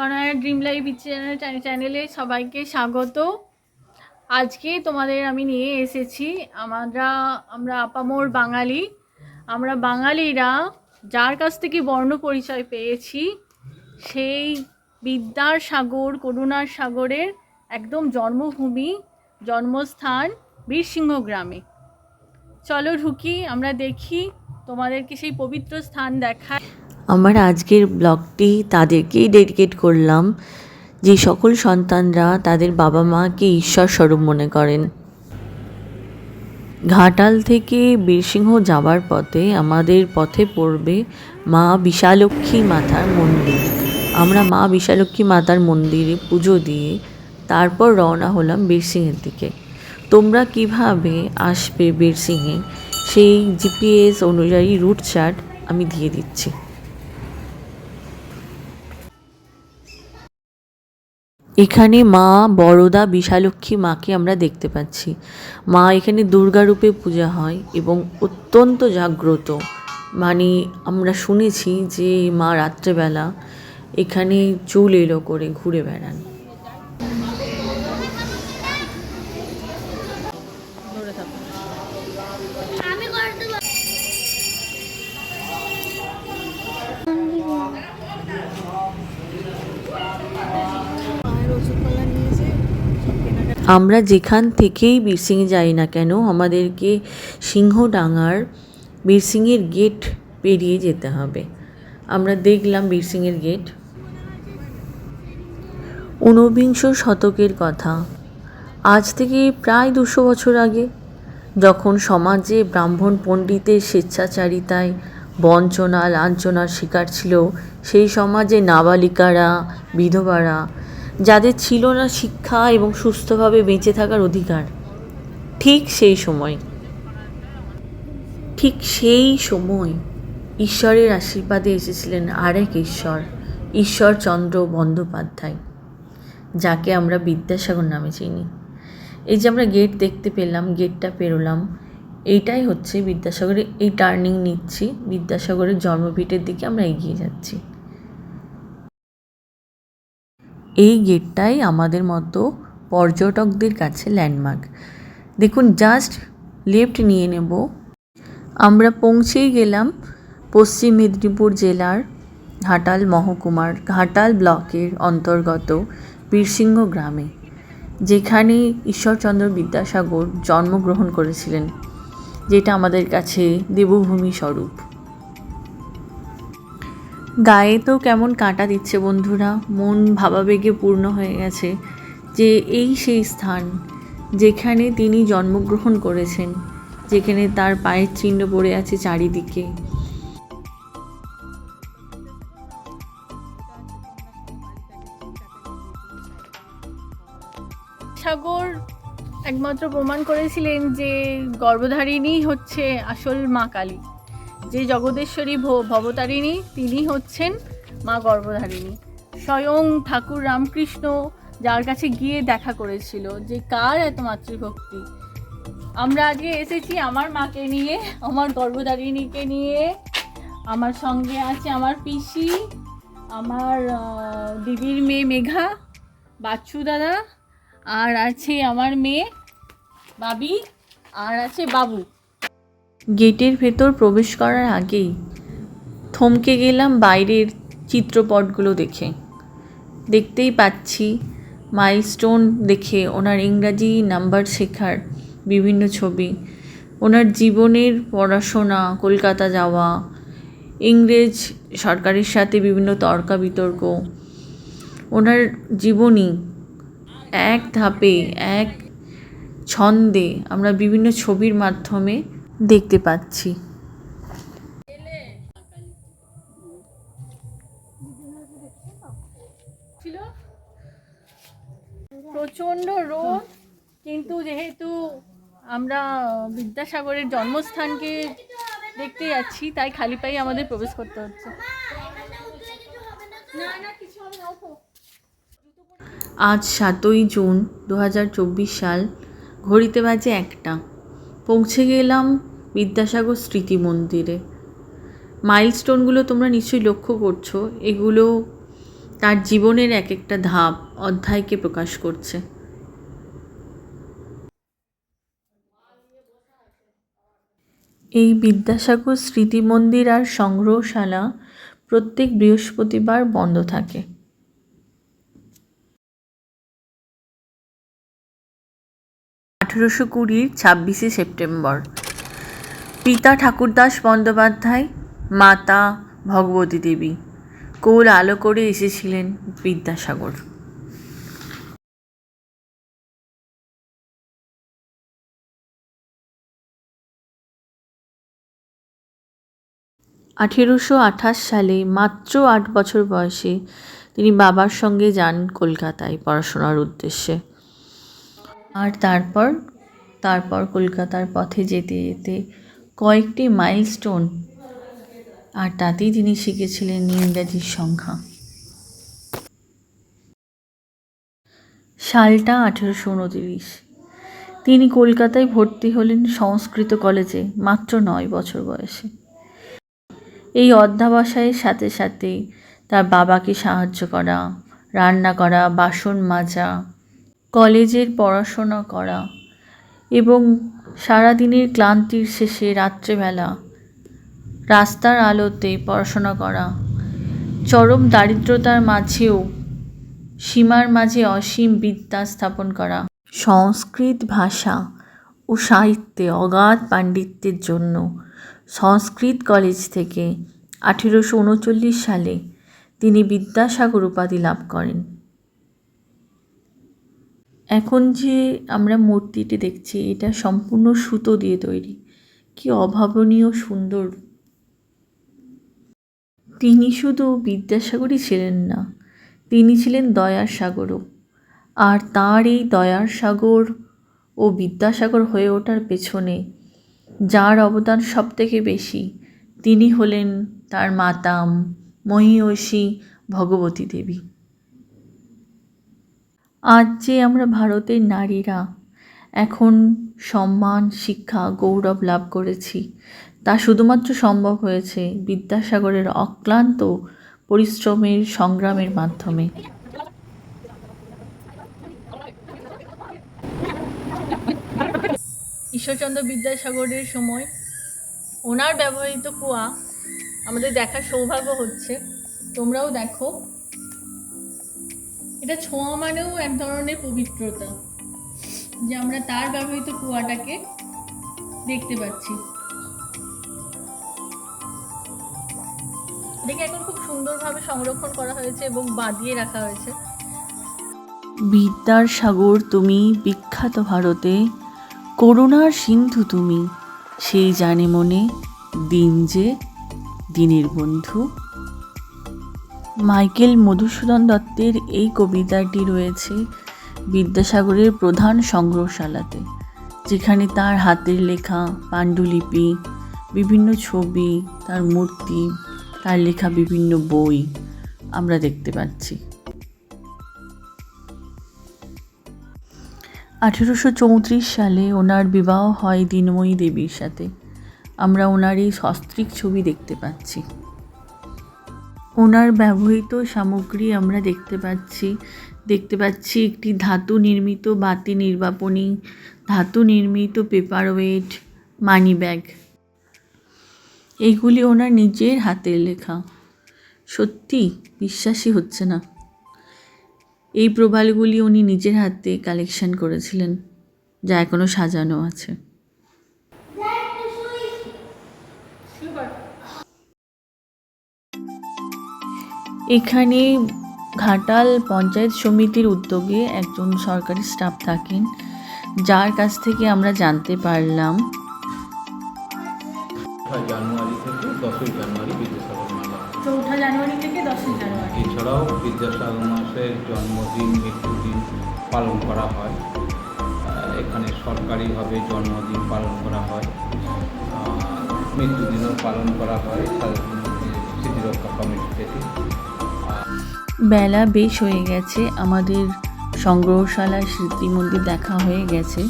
তনয়া dream life channel, চ্যানেলে সবাইকে স্বাগত। আজকে তোমাদের আমি নিয়ে এসেছি আমরা আমরা আপামোর বাঙালি। আমরা বাঙালিরা যার কাছ থেকে বর্ণ পরিচয় পেয়েছি, সেই বিদ্যার সাগর, করুণার সাগরের একদম জন্মভূমি, জন্মস্থান বীরসিংহ গ্রামে। চলো ঢুকি, আমরা দেখি তোমাদেরকে সেই পবিত্র স্থান দেখায়। আমার আজকের ব্লগটি তাদেরকেই ডেডিকেট করলাম যে সকল সন্তানরা তাদের বাবা মাকে ঈশ্বর স্বরূপ মনে করেন। ঘাটাল থেকে বীরসিংহ যাওয়ার পথে আমাদের পথে পড়বে মা বিশালক্ষী মাতার মন্দির। আমরা মা বিশালক্ষী মাতার মন্দিরে পুজো দিয়ে তারপর রওনা হলাম বীরসিংহের দিকে। তোমরা কীভাবে আসবে বীরসিংহে? সেই জিপিএস অনুযায়ী রুট চার্ট আমি দিয়ে দিচ্ছি। এখানে মা, বড়দা বিশালক্ষী মাকে আমরা দেখতে পাচ্ছি। মা এখানে দুর্গা রূপে পূজা হয় এবং অত্যন্ত জাগ্রত। মানে আমরা শুনেছি যে মা রাত্রেবেলা এখানে চুল এলো করে ঘুরে বেড়ান। আমরা যেখান থেকেই বীরসিং যাই না কেন, আমাদেরকে সিংহডাঙ্গার বীরসিংহের গেট পেরিয়ে যেতে হবে। আমরা দেখলাম বীরসিংহের গেট ঊনবিংশ শতকের কথা। আজ থেকে প্রায় দুশো বছর আগে, যখন সমাজে ব্রাহ্মণ পণ্ডিতের স্বেচ্ছাচারিতায় বঞ্চনা, লাঞ্ছনার শিকার ছিল, সেই সমাজে নাবালিকারা, বিধবারা যাদের ছিল না শিক্ষা এবং সুস্থভাবে বেঁচে থাকার অধিকার। ঠিক সেই সময়। ঠিক সেই সময় ঈশ্বরের আশীর্বাদে এসেছিলেন আরেক ঈশ্বর ঈশ্বরচন্দ্র বন্দ্যোপাধ্যায়, যাকে আমরা বিদ্যাসাগর নামে চিনি। এই যে আমরা গেট দেখতে পেলাম গেটটা পেরোলাম, এইটাই হচ্ছে বিদ্যাসাগরে এই টার্নিং নিচ্ছি, বিদ্যাসাগরের জন্মভিটের দিকে আমরা এগিয়ে যাচ্ছি। এই গেটটাই আমাদের মতো পর্যটকদের কাছে ল্যান্ডমার্ক দেখুন জাস্ট লেফট নিয়ে নেব। আমরা পৌঁছেই গেলাম পশ্চিম মেদিনীপুর জেলার ঘাটাল মহকুমার, ঘাটাল ব্লকের অন্তর্গত বীরসিংহ গ্রামে, যেখানে ঈশ্বরচন্দ্র বিদ্যাসাগর জন্মগ্রহণ করেছিলেন, যেটা আমাদের কাছে দেবভূমি স্বরূপ। গায়ে তো কেমন কাঁটা দিচ্ছে বন্ধুরা, মন ভাবাবেগে পূর্ণ হয়ে গেছে যে এই সেই স্থান যেখানে তিনি জন্মগ্রহণ করেছেন, যেখানে তার পায়ের চিহ্ন পড়ে আছে চারিদিকে। সাগর একমাত্র প্রমাণ করেছিলেন যে গর্ভধারিণী হচ্ছে আসল মা কালী। যে জগদেশ্বরী ভবতারিণী, তিনি হচ্ছেন মা গর্ভধারিণী। স্বয়ং ঠাকুর রামকৃষ্ণ যার কাছে গিয়ে দেখা করেছিল যে কার এত মাতৃভক্তি। আমরা আজকে এসেছি আমার মাকে নিয়ে, আমার গর্ভধারিণীকে নিয়ে। আমার সঙ্গে আছে আমার পিসি, আমার দিদির মেয়ে মেঘা, বাচ্চু দাদা, আর আছে আমার মেয়ে বাবি, আর আছে বাবু। গেটের ভেতর প্রবেশ করার আগেই থমকে গেলাম বাইরের চিত্রপটগুলো দেখে। দেখতেই পাচ্ছি মাইলস্টোন দেখে ওনার ইংরাজি নাম্বার শেখার বিভিন্ন ছবি, ওনার জীবনের পড়াশোনা, কলকাতা যাওয়া, ইংরেজ সরকারের সাথে বিভিন্ন তর্কা বিতর্ক ওনার জীবনী এক ধাপে, এক ছন্দে আমরা বিভিন্ন ছবির মাধ্যমে দেখতে পাচ্ছি প্রচণ্ড রোদ কিন্তু যেহেতু আমরা বিদ্যাসাগরের জন্মস্থানকে দেখতে যাচ্ছি তাই খালি পায়ে আমাদের প্রবেশ করতে হচ্ছে। আজ সাতই জুন দু হাজার চব্বিশ সাল ঘড়িতে বাজে একটা পৌঁছে গেলাম বিদ্যাসাগর স্মৃতি মন্দিরে। মাইলস্টোনগুলো তোমরা নিশ্চয়ই লক্ষ্য করছ, এগুলো তার জীবনের এক একটা ধাপ অধ্যায়কে প্রকাশ করছে। এই বিদ্যাসাগর স্মৃতি মন্দির আর সংগ্রহশালা প্রত্যেক বৃহস্পতিবার বন্ধ থাকে। আঠেরোশো কুড়ির ছাব্বিশে সেপ্টেম্বর। পিতা ঠাকুরদাস বন্দ্যোপাধ্যায়, মাতা ভগবতী দেবী। কোল আলো করে এসেছিলেন বিদ্যাসাগর। আঠেরোশো আঠাশ সালে মাত্র আট বছর বয়সে তিনি বাবার সঙ্গে যান কলকাতায় পড়াশোনার উদ্দেশ্যে। আর তারপর তারপর কলকাতার পথে যেতে যেতে কয়েকটি মাইলস্টোন, আর তাতেই তিনি শিখেছিলেন ইংরাজির সংখ্যা। সালটা আঠেরোশো উনতিরিশ। তিনি কলকাতায় ভর্তি হলেন সংস্কৃত কলেজে, মাত্র নয় বছর বয়সে। এই অধ্যাবসায়ের সাথে সাথে তার বাবাকে সাহায্য করা, রান্না করা, বাসন মাজা, কলেজের পড়াশোনা করা এবং সারাদিনের ক্লান্তির শেষে রাত্রেবেলা রাস্তার আলোতে পড়াশোনা করা। চরম দারিদ্রতার মাঝেও সীমার মাঝে অসীম বিদ্যা স্থাপন করা। সংস্কৃত ভাষা ও সাহিত্যে অগাধ পাণ্ডিত্যের জন্য সংস্কৃত কলেজ থেকে আঠেরোশো উনচল্লিশ সালে তিনি বিদ্যাসাগর উপাধি লাভ করেন। এখন যে আমরা মূর্তিটি দেখছি, এটা সম্পূর্ণ সুতো দিয়ে তৈরি। কি অভাবনীয় সুন্দর। তিনি শুধু বিদ্যাসাগরই ছিলেন না, তিনি ছিলেন দয়ার সাগরও। আর তার এই দয়ার সাগর ও বিদ্যাসাগর হয়ে ওঠার পেছনে যার অবদান সব থেকে বেশি, তিনি হলেন তার মাতাম মহিষী ভগবতী দেবী। আজ যে আমরা ভারতের নারীরা এখন সম্মান, শিক্ষা, গৌরব লাভ করেছি, তা শুধুমাত্র সম্ভব হয়েছে বিদ্যাসাগরের অক্লান্ত পরিশ্রমের সংগ্রামের মাধ্যমে। ঈশ্বরচন্দ্র বিদ্যাসাগরের সময় ওনার ব্যবহৃত কুয়া আমাদের দেখার সৌভাগ্য হচ্ছে। তোমরাও দেখো। এটা ছোঁয়া মানেও এক ধরনের পবিত্রতা যে আমরা তার ব্যবহৃত কুয়াটাকে দেখতে পাচ্ছি। দেখে এখন খুব সুন্দরভাবে সংরক্ষণ করা হয়েছে এবং বাঁধিয়ে রাখা হয়েছে। বিদ্যার সাগর তুমি, বিখ্যাত ভারতে। করুণার সিন্ধু তুমি, সেই জানে মনে দিন যে দিনের বন্ধু। মাইকেল মধুসূদন দত্তের এই কবিতাটি রয়েছে বিদ্যাসাগরের প্রধান সংগ্রহশালাতে, যেখানে তার হাতের লেখা, পাণ্ডুলিপি, বিভিন্ন ছবি, তার মূর্তি, তার লেখা বিভিন্ন বই আমরা দেখতে পাচ্ছি। আঠেরোশো চৌত্রিশ সালে ওনার বিবাহ হয় দিনময়ী দেবীর সাথে। আমরা ওনার এই সস্ত্রিক ছবি দেখতে পাচ্ছি। ওনার ব্যবহৃত সামগ্রী আমরা দেখতে পাচ্ছি। দেখতে পাচ্ছি একটি ধাতু নির্মিত, বাতি নির্বাপনী, ধাতু নির্মিত পেপার ওয়েট মানি ব্যাগ এইগুলি ওনার নিজের হাতের লেখা। সত্যি, বিশ্বাসই হচ্ছে না। এই প্রবালগুলি উনি নিজের হাতে কালেকশন করেছিলেন, যা এখনও সাজানো আছে। এখানে ঘাটাল পঞ্চায়েত সমিতির উদ্যোগে একজন সরকারি স্টাফ থাকেন যার কাছ থেকে আমরা জানতে পারলাম। ছয় জানুয়ারি থেকে দশই জানুয়ারি বিদ্যাসাগর মেলা। চৌঠা জানুয়ারি থেকে দশই জানুয়ারি। এছাড়াও বিদ্যাসাগর মাসের জন্মদিন মৃত্যুদিন পালন করা হয়। এখানে সরকারিভাবে জন্মদিন পালন করা হয়। মৃত্যুদিনও পালন করা হয়। স্মৃতিরক্ষা কমিটি থেকে। বেলা বেশ হয়ে গেছে। আমাদের সংগ্রহশালা স্মৃতি মন্দির দেখা হয়ে গেছে।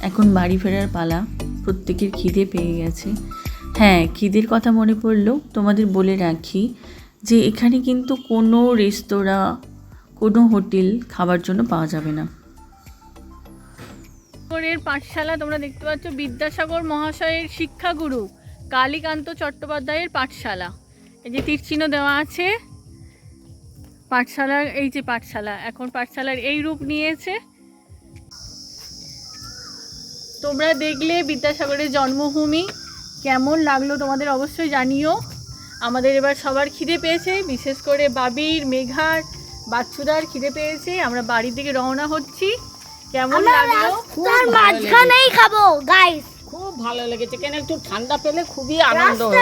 এখন বাড়ি ফেরার পালা প্রত্যেকের খিদে পেয়ে গেছে। হ্যাঁ খিদের কথা মনে পড়ল। তোমাদের বলে রাখি যে এখানে কিন্তু কোনো রেস্তোরাঁ, কোনো হোটেল খাবার জন্য পাওয়া যাবে না। সাগরের পাঠশালা তোমরা দেখতে পাচ্ছ বিদ্যাসাগর মহাশয়ের শিক্ষাগুরু কালীকান্ত চট্টোপাধ্যায়ের পাঠশালা। এই যে তীরচিহ্ন দেওয়া আছে পাঠশালার এই যে পাঠশালা এখন পাঠশালার এই রূপ নিয়েছে। তোমরা দেখলে বিদ্যাসাগরের জন্মভূমি কেমন লাগল তোমাদের অবশ্যই জানিও। আমাদের এবার সবার খিদে পেয়েছে বিশেষ করে বাবির মেঘার বাচ্চুদার খিদে পেয়েছে। আমরা বাড়ির দিকে রওনা হচ্ছি। কেমন লাগল? মাঝখানেই খাব গাইস খুব ভালো লেগেছে। কেন একটু ঠান্ডা পেলে খুবই আনন্দ হতো।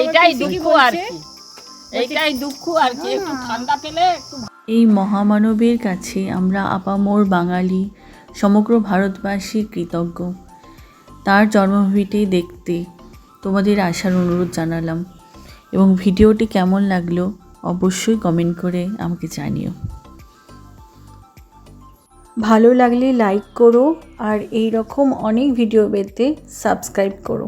এইটাই দুঃখ আর কি। এইটাই দুঃখ আর কি একটু ঠান্ডা পেলে একটু এই মহামানবের কাছে আমরা আপামোর বাঙালি সমগ্র ভারতবাসী কৃতজ্ঞ। তার জন্মভূমিটি দেখতে তোমাদের আসার অনুরোধ জানালাম এবং ভিডিওটি কেমন লাগল অবশ্যই কমেন্ট করে আমাকে জানিও। ভালো লাগলে লাইক করো আর এই রকম অনেক ভিডিও পেতে সাবস্ক্রাইব করো।